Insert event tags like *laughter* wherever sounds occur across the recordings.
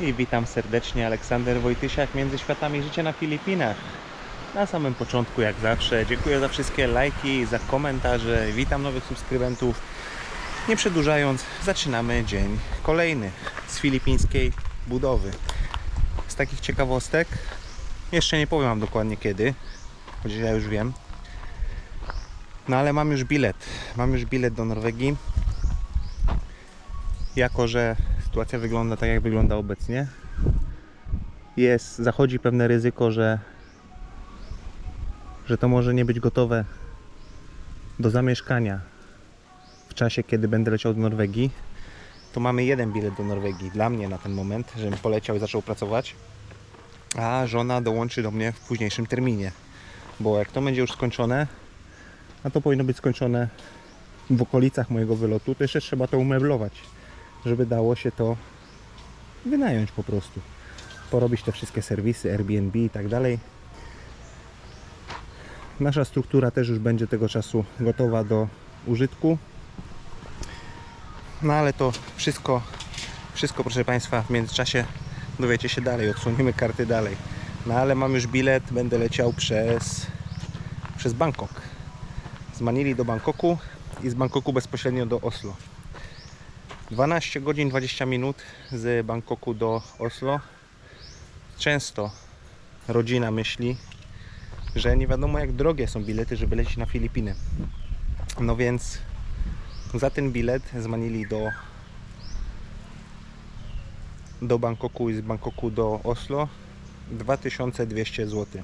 I witam serdecznie, Aleksander Wojtysiak, Między Światami Życia na Filipinach. Na samym początku, jak zawsze, dziękuję za wszystkie lajki, za komentarze, witam nowych subskrybentów. Nie przedłużając, zaczynamy dzień kolejny z filipińskiej budowy. Z takich ciekawostek, jeszcze nie powiem Wam dokładnie kiedy, chociaż ja już wiem. No ale mam już bilet, mam już bilet do Norwegii. Jako, że sytuacja wygląda tak, jak wygląda obecnie, jest, zachodzi pewne ryzyko, że, że to może nie być gotowe do zamieszkania w czasie, kiedy będę leciał do Norwegii. To mamy jeden bilet do Norwegii dla mnie na ten moment, żebym poleciał i zaczął pracować, a żona dołączy do mnie w późniejszym terminie. Bo jak to będzie już skończone, a to powinno być skończone w okolicach mojego wylotu, to jeszcze trzeba to umeblować żeby dało się to wynająć po prostu. Porobić te wszystkie serwisy, Airbnb i tak dalej. Nasza struktura też już będzie tego czasu gotowa do użytku. No ale to wszystko, wszystko proszę Państwa w międzyczasie dowiecie się dalej, odsuniemy karty dalej. No ale mam już bilet, będę leciał przez, przez Bangkok. Z Manili do Bangkoku i z Bangkoku bezpośrednio do Oslo. 12 godzin 20 minut z Bangkoku do Oslo. Często rodzina myśli, że nie wiadomo jak drogie są bilety, żeby lecieć na Filipiny. No więc za ten bilet z Manili do do Bangkoku i z Bangkoku do Oslo 2200 zł.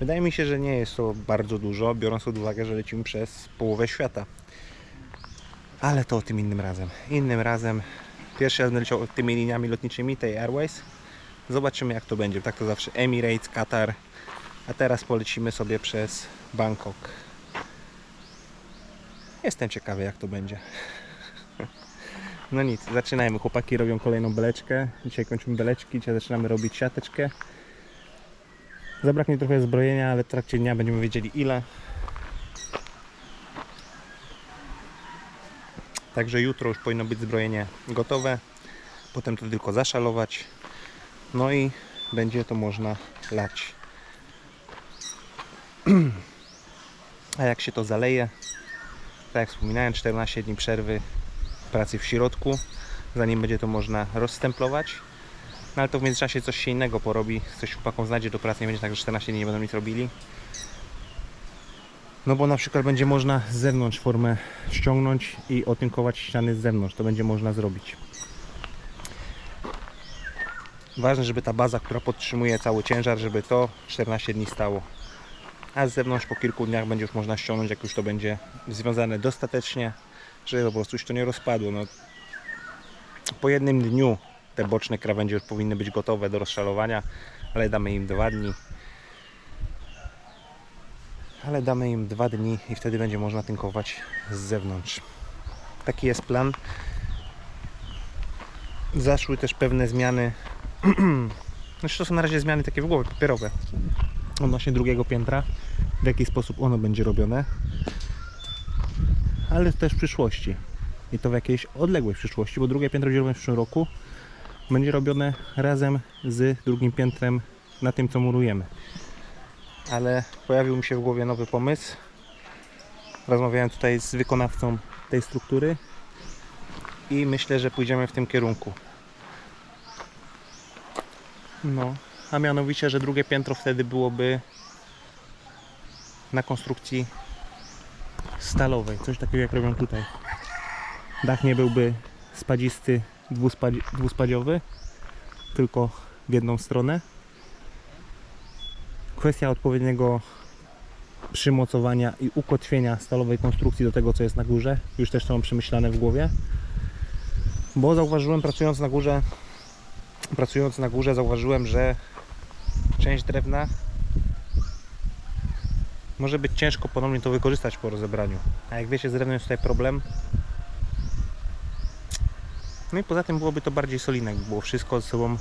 Wydaje mi się, że nie jest to bardzo dużo, biorąc pod uwagę, że lecimy przez połowę świata. Ale to o tym innym razem. Innym razem. Pierwszy raz będę leciał tymi liniami lotniczymi, tej Airways. Zobaczymy jak to będzie. Tak to zawsze Emirates, Qatar. A teraz polecimy sobie przez Bangkok. Jestem ciekawy jak to będzie. No nic, zaczynajmy. Chłopaki robią kolejną beleczkę. Dzisiaj kończymy beleczki, dzisiaj zaczynamy robić siateczkę. Zabraknie trochę zbrojenia, ale w trakcie dnia będziemy wiedzieli ile. Także jutro już powinno być zbrojenie gotowe. Potem to tylko zaszalować. No i będzie to można lać. *clears throat* A jak się to zaleje, tak jak wspominałem, 14 dni przerwy pracy w środku, zanim będzie to można rozstemplować. No ale to w międzyczasie coś się innego porobi, coś chłopakom znajdzie do pracy, nie będzie tak, że 14 dni nie będą nic robili. No bo na przykład będzie można z zewnątrz formę ściągnąć i otynkować ściany z zewnątrz. To będzie można zrobić. Ważne, żeby ta baza, która podtrzymuje cały ciężar, żeby to 14 dni stało. A z zewnątrz po kilku dniach będzie już można ściągnąć, jak już to będzie związane dostatecznie, żeby po prostu się to nie rozpadło. No, po jednym dniu te boczne krawędzie już powinny być gotowe do rozszalowania, ale damy im dwa dni ale damy im dwa dni i wtedy będzie można tynkować z zewnątrz. Taki jest plan. Zaszły też pewne zmiany. *clears throat* Znaczy to są na razie zmiany takie w głowie papierowe. Odnośnie drugiego piętra, w jaki sposób ono będzie robione, ale też w przyszłości. I to w jakiejś odległej przyszłości, bo drugie piętro będzie robione w przyszłym roku. Będzie robione razem z drugim piętrem na tym, co murujemy ale pojawił mi się w głowie nowy pomysł. Rozmawiałem tutaj z wykonawcą tej struktury i myślę, że pójdziemy w tym kierunku. No, a mianowicie, że drugie piętro wtedy byłoby na konstrukcji stalowej, coś takiego jak robią tutaj. Dach nie byłby spadzisty, dwuspadzi- dwuspadziowy, tylko w jedną stronę kwestia odpowiedniego przymocowania i ukotwienia stalowej konstrukcji do tego, co jest na górze. Już też to mam przemyślane w głowie. Bo zauważyłem, pracując na górze, pracując na górze, zauważyłem, że część drewna może być ciężko ponownie to wykorzystać po rozebraniu. A jak wiecie, z drewnem jest tutaj problem. No i poza tym byłoby to bardziej solidne, jakby było wszystko ze sobą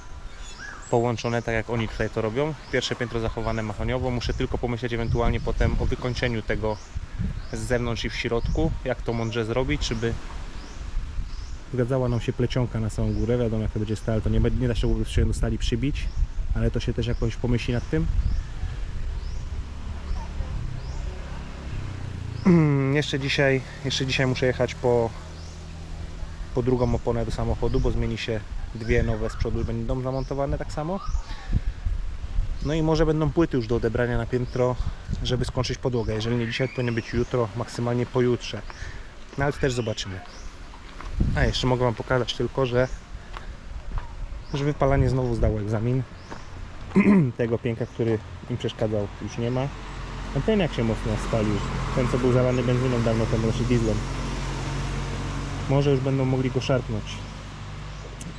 połączone tak jak oni tutaj to robią. Pierwsze piętro zachowane machoniowo. Muszę tylko pomyśleć ewentualnie potem o wykończeniu tego z zewnątrz i w środku, jak to mądrze zrobić, żeby zgadzała nam się plecionka na samą górę. Wiadomo, jak to będzie stal, to nie, nie da się po prostu do stali przybić, ale to się też jakoś pomyśli nad tym. *clears throat* jeszcze dzisiaj, jeszcze dzisiaj muszę jechać po, po drugą oponę do samochodu, bo zmieni się dwie nowe z przodu będą zamontowane tak samo. No i może będą płyty już do odebrania na piętro, żeby skończyć podłogę. Jeżeli nie dzisiaj, to powinno być jutro, maksymalnie pojutrze. No ale to też zobaczymy. A jeszcze mogę Wam pokazać tylko, że, że wypalanie znowu zdało egzamin. *clears throat* Tego pięka, który im przeszkadzał, już nie ma. A ten jak się mocno spalił. Ten co był zalany benzyną dawno temu, znaczy dieslem. Może już będą mogli go szarpnąć.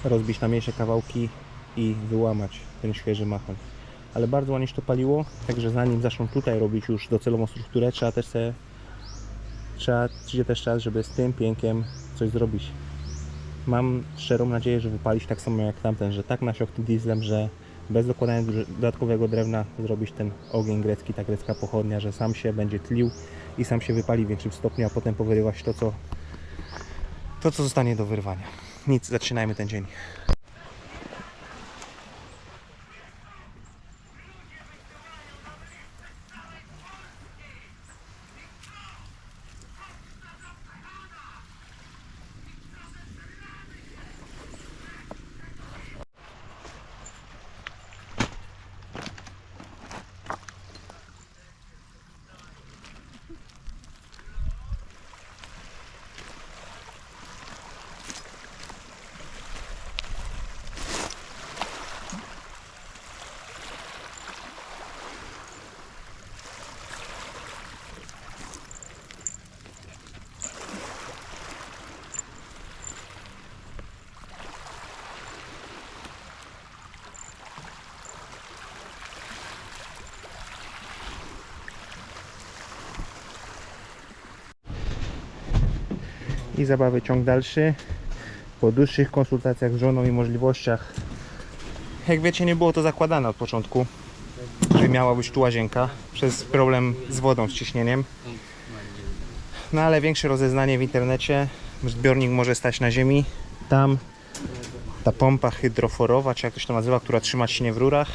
Rozbić na mniejsze kawałki i wyłamać ten świeży machon. Ale bardzo ładnie się to paliło, także zanim zaczną tutaj robić już docelową strukturę, trzeba też se, trzeba, przyjdzie też czas, żeby z tym piękiem coś zrobić. Mam szczerą nadzieję, że wypalić tak samo jak tamten, że tak nasiąkł tym dieslem, że bez dokładania dodatkowego drewna zrobić ten ogień grecki, ta grecka pochodnia, że sam się będzie tlił i sam się wypali w większym stopniu, a potem powyrywać to, co, to, co zostanie do wyrwania. Nic, zaczynajmy ten dzień. I zabawy ciąg dalszy. Po dłuższych konsultacjach z żoną i możliwościach. Jak wiecie, nie było to zakładane od początku, że miała być tu łazienka przez problem z wodą, z ciśnieniem. No ale większe rozeznanie w internecie. Zbiornik może stać na ziemi. Tam ta pompa hydroforowa, czy jak to się to nazywa, która trzyma ciśnie w rurach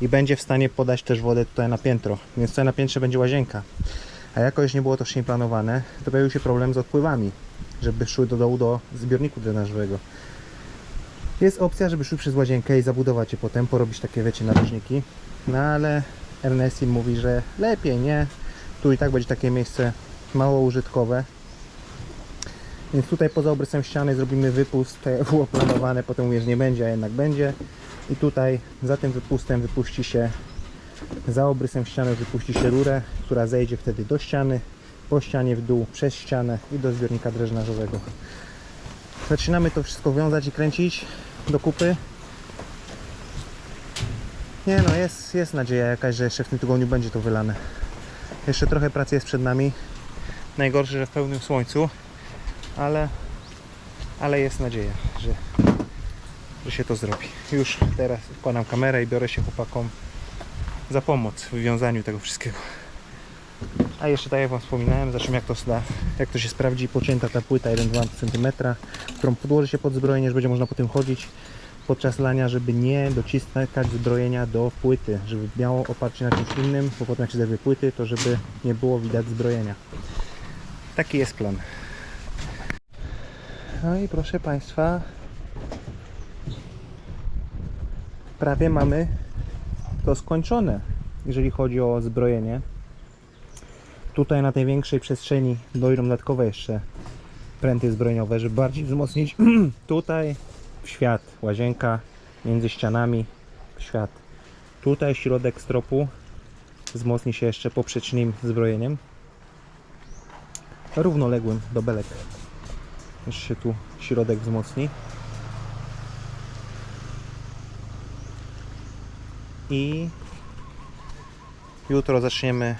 i będzie w stanie podać też wodę tutaj na piętro. Więc tutaj na piętrze będzie łazienka. A jakoś nie było to wcześniej planowane, to pojawił się problem z odpływami, żeby szły do dołu do zbiorniku drenażowego. Jest opcja, żeby szły przez łazienkę i zabudować je potem, porobić takie, wiecie, narożniki. No ale Ernestin mówi, że lepiej nie. Tu i tak będzie takie miejsce mało użytkowe. Więc tutaj poza obrysem ściany zrobimy wypust, jak *laughs* było planowane, potem mówię, że nie będzie, a jednak będzie. I tutaj za tym wypustem wypuści się za obrysem ściany wypuści się rurę, która zejdzie wtedy do ściany, po ścianie w dół, przez ścianę i do zbiornika drenażowego. Zaczynamy to wszystko wiązać i kręcić do kupy. Nie no, jest, jest nadzieja jakaś, że jeszcze w tym tygodniu będzie to wylane. Jeszcze trochę pracy jest przed nami. Najgorsze, że w pełnym słońcu, ale, ale jest nadzieja, że, że się to zrobi. Już teraz wkładam kamerę i biorę się chłopakom za pomoc w wiązaniu tego wszystkiego. A jeszcze tak jak Wam wspominałem, zresztą jak to, zda, jak to się sprawdzi, pocięta ta płyta 1,2 cm, którą podłoży się pod zbrojenie, że będzie można po tym chodzić podczas lania, żeby nie dociskać zbrojenia do płyty, żeby miało oparcie na czymś innym, bo potem jak się zerwie płyty, to żeby nie było widać zbrojenia. Taki jest plan. No i proszę Państwa, prawie mamy to skończone, jeżeli chodzi o zbrojenie. Tutaj na tej większej przestrzeni dojdą dodatkowe jeszcze pręty zbrojeniowe, żeby bardziej wzmocnić *clears throat* tutaj w świat, łazienka między ścianami w świat. Tutaj środek stropu wzmocni się jeszcze poprzecznym zbrojeniem równoległym do belek. Jeszcze się tu środek wzmocni. i jutro zaczniemy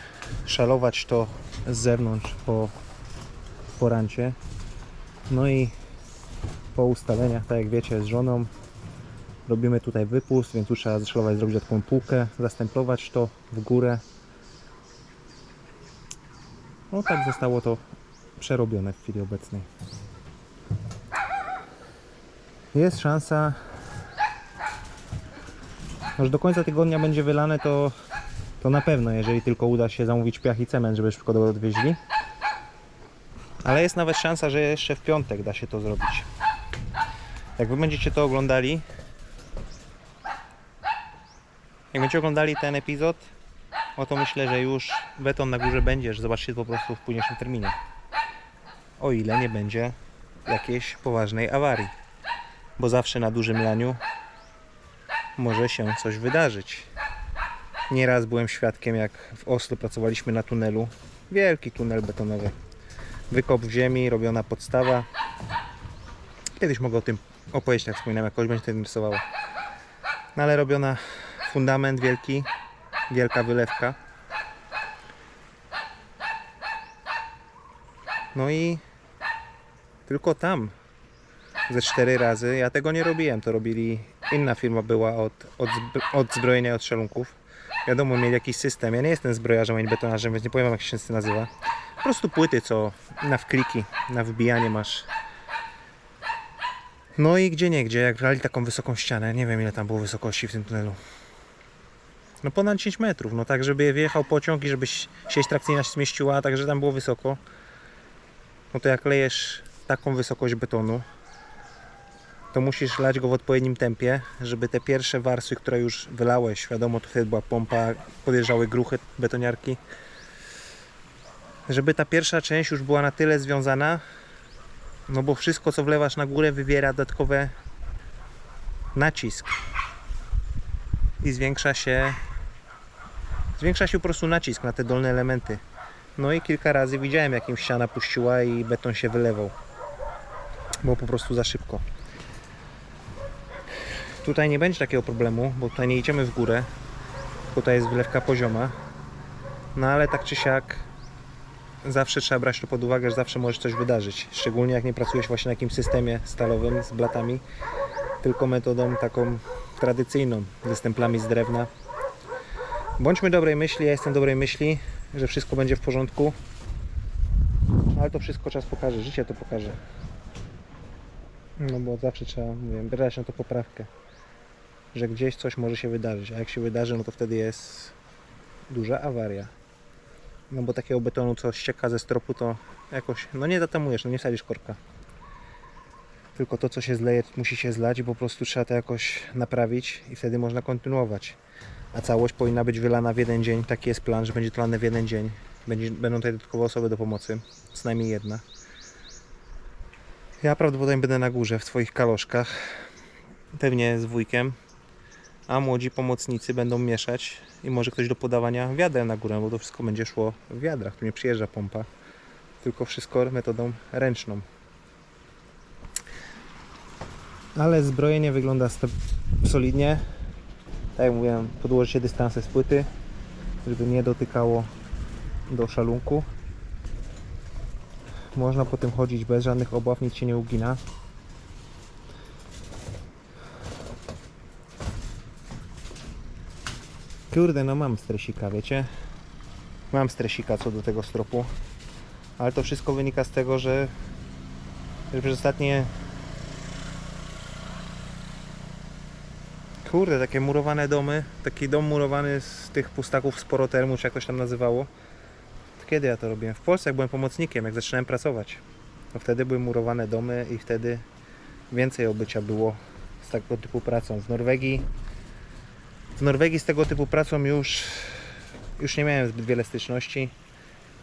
szalować to z zewnątrz po porancie. No i po ustaleniach, tak jak wiecie, z żoną robimy tutaj wypust, więc tu trzeba zaszalować, zrobić taką półkę, zastemplować to w górę. No tak zostało to przerobione w chwili obecnej. Jest szansa, że do końca tygodnia będzie wylane, to, to na pewno, jeżeli tylko uda się zamówić piach i cement, żeby szybko do odwieźli. Ale jest nawet szansa, że jeszcze w piątek da się to zrobić. Jak wy będziecie to oglądali, jak będziecie oglądali ten epizod, o to myślę, że już beton na górze będzie, że zobaczycie po prostu w późniejszym terminie. O ile nie będzie jakiejś poważnej awarii. Bo zawsze na dużym laniu może się coś wydarzyć. Nieraz byłem świadkiem, jak w Oslo pracowaliśmy na tunelu. Wielki tunel betonowy. Wykop w ziemi, robiona podstawa. Kiedyś mogę o tym opowiedzieć, jak wspominałem, jak kogoś będzie to interesowało. No ale robiona fundament wielki, wielka wylewka. No i tylko tam ze cztery razy. Ja tego nie robiłem, to robili inna firma była od, od, od zbrojenia od szelunków. Wiadomo, mieli jakiś system. Ja nie jestem zbrojarzem ani betonarzem, więc nie powiem jak się to nazywa. Po prostu płyty, co na wkliki, na wbijanie masz. No i gdzie nie gdzie, jak brali taką wysoką ścianę, nie wiem ile tam było wysokości w tym tunelu. No ponad 10 metrów, no tak żeby wjechał pociąg i żeby si- sieć trakcyjna się zmieściła, także tam było wysoko. No to jak lejesz taką wysokość betonu, to musisz lać go w odpowiednim tempie, żeby te pierwsze warstwy, które już wylałeś, wiadomo, to wtedy była pompa, podjeżdżały gruchy betoniarki, żeby ta pierwsza część już była na tyle związana, no bo wszystko co wlewasz na górę wywiera dodatkowe nacisk i zwiększa się zwiększa się po prostu nacisk na te dolne elementy. No i kilka razy widziałem jak im ściana puściła i beton się wylewał. Było po prostu za szybko. Tutaj nie będzie takiego problemu, bo tutaj nie idziemy w górę. Tutaj jest wylewka pozioma. No ale tak czy siak zawsze trzeba brać to pod uwagę, że zawsze może coś wydarzyć. Szczególnie jak nie pracujesz właśnie na jakimś systemie stalowym z blatami, tylko metodą taką tradycyjną, ze stemplami z drewna. Bądźmy dobrej myśli, ja jestem dobrej myśli, że wszystko będzie w porządku. Ale to wszystko czas pokaże, życie to pokaże. No bo zawsze trzeba, mówię, brać na to poprawkę. Że gdzieś coś może się wydarzyć, a jak się wydarzy, no to wtedy jest duża awaria. No bo takiego betonu, co ścieka ze stropu, to jakoś, no nie zatamujesz, no nie sadzisz korka. Tylko to, co się zleje, musi się zlać i po prostu trzeba to jakoś naprawić i wtedy można kontynuować. A całość powinna być wylana w jeden dzień, taki jest plan, że będzie to lane w jeden dzień. Będzie, będą tutaj dodatkowe osoby do pomocy, co najmniej jedna. Ja prawdopodobnie będę na górze w swoich kaloszkach, pewnie z wujkiem, a młodzi pomocnicy będą mieszać i może ktoś do podawania wiader na górę, bo to wszystko będzie szło w wiadrach, tu nie przyjeżdża pompa, tylko wszystko metodą ręczną. Ale zbrojenie wygląda solidnie. Tak jak mówiłem, podłożycie dystanse z płyty, żeby nie dotykało do szalunku. Można po tym chodzić bez żadnych obaw, nic się nie ugina. Kurde, no mam stresika, wiecie? Mam stresika co do tego stropu. Ale to wszystko wynika z tego, że, że przez ostatnie Kurde, takie murowane domy, taki dom murowany z tych pustaków z porotermu, czy jak to się tam nazywało. To kiedy ja to robiłem? W Polsce, jak byłem pomocnikiem, jak zaczynałem pracować. To wtedy były murowane domy i wtedy więcej obycia było z tego typu pracą. W Norwegii w Norwegii z tego typu pracą już już nie miałem zbyt wiele styczności.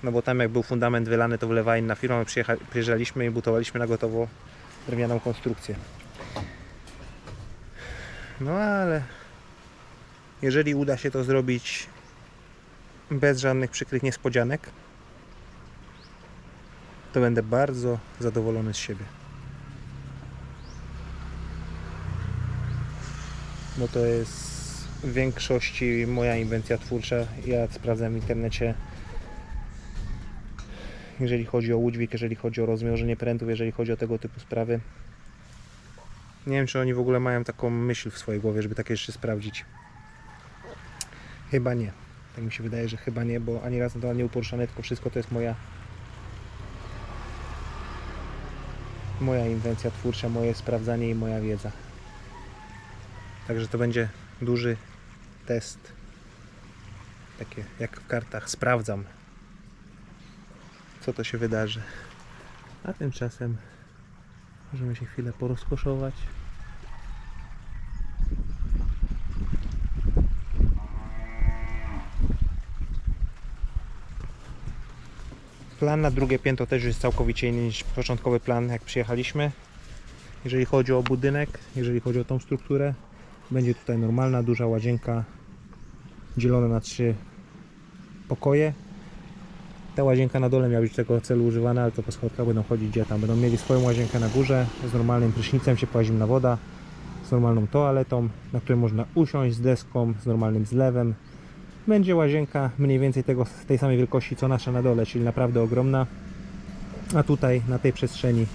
No bo tam jak był fundament wylany, to wylewała inna firma. My przyjeżdżaliśmy i butowaliśmy na gotowo drewnianą konstrukcję. No ale jeżeli uda się to zrobić bez żadnych przykrych niespodzianek, to będę bardzo zadowolony z siebie. Bo to jest w większości moja inwencja twórcza. Ja sprawdzam w internecie, jeżeli chodzi o łódźwik, jeżeli chodzi o rozmierzenie prętów, jeżeli chodzi o tego typu sprawy. Nie wiem, czy oni w ogóle mają taką myśl w swojej głowie, żeby takie rzeczy sprawdzić. Chyba nie. Tak mi się wydaje, że chyba nie, bo ani raz to nie uporuszane, tylko wszystko to jest moja moja inwencja twórcza, moje sprawdzanie i moja wiedza. Także to będzie duży test. Takie jak w kartach. Sprawdzam, co to się wydarzy. A tymczasem możemy się chwilę porozkoszować. Plan na drugie piętro też jest całkowicie inny niż początkowy plan, jak przyjechaliśmy. Jeżeli chodzi o budynek, jeżeli chodzi o tą strukturę, będzie tutaj normalna, duża łazienka dzielona na trzy pokoje. Ta łazienka na dole miała być tego celu używana, ale to po schodkach będą chodzić gdzie tam. Będą mieli swoją łazienkę na górze z normalnym prysznicem, ciepła zimna woda, z normalną toaletą, na której można usiąść z deską, z normalnym zlewem. Będzie łazienka mniej więcej tego, tej samej wielkości co nasza na dole, czyli naprawdę ogromna. A tutaj na tej przestrzeni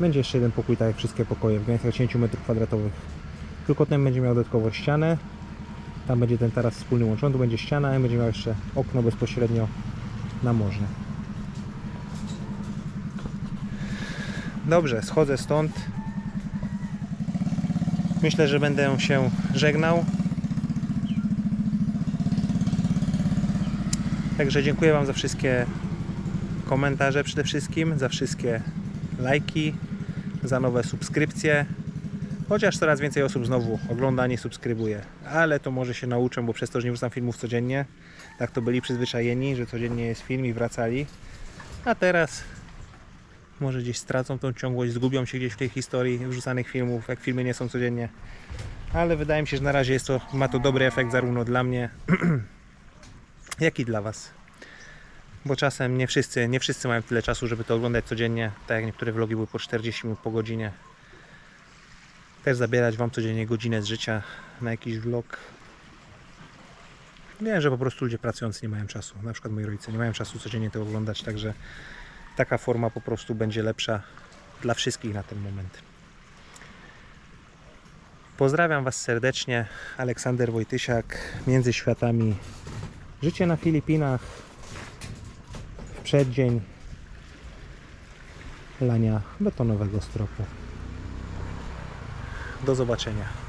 będzie jeszcze jeden pokój, tak jak wszystkie pokoje, w granicach 10 m2. Tylko ten będzie miał dodatkowo ścianę. Tam będzie ten taras wspólny łączony, tu będzie ściana i będzie miał jeszcze okno bezpośrednio na morze. Dobrze, schodzę stąd. Myślę, że będę się żegnał. Także dziękuję Wam za wszystkie komentarze przede wszystkim, za wszystkie lajki, za nowe subskrypcje. Chociaż coraz więcej osób znowu ogląda, nie subskrybuje. Ale to może się nauczę, bo przez to, że nie wrzucam filmów codziennie, tak to byli przyzwyczajeni, że codziennie jest film i wracali. A teraz może gdzieś stracą tą ciągłość, zgubią się gdzieś w tej historii wrzucanych filmów, jak filmy nie są codziennie. Ale wydaje mi się, że na razie jest to, ma to dobry efekt zarówno dla mnie, *clears throat* jak i dla Was. Bo czasem nie wszyscy, nie wszyscy mają tyle czasu, żeby to oglądać codziennie, tak jak niektóre vlogi były po 40 minut, po godzinie. Też zabierać Wam codziennie godzinę z życia na jakiś vlog. Wiem, że po prostu ludzie pracujący nie mają czasu. Na przykład moi rodzice nie mają czasu codziennie to oglądać, także taka forma po prostu będzie lepsza dla wszystkich na ten moment. Pozdrawiam Was serdecznie. Aleksander Wojtysiak, Między Światami. Życie na Filipinach w przeddzień lania betonowego stropu. Do zobaczenia.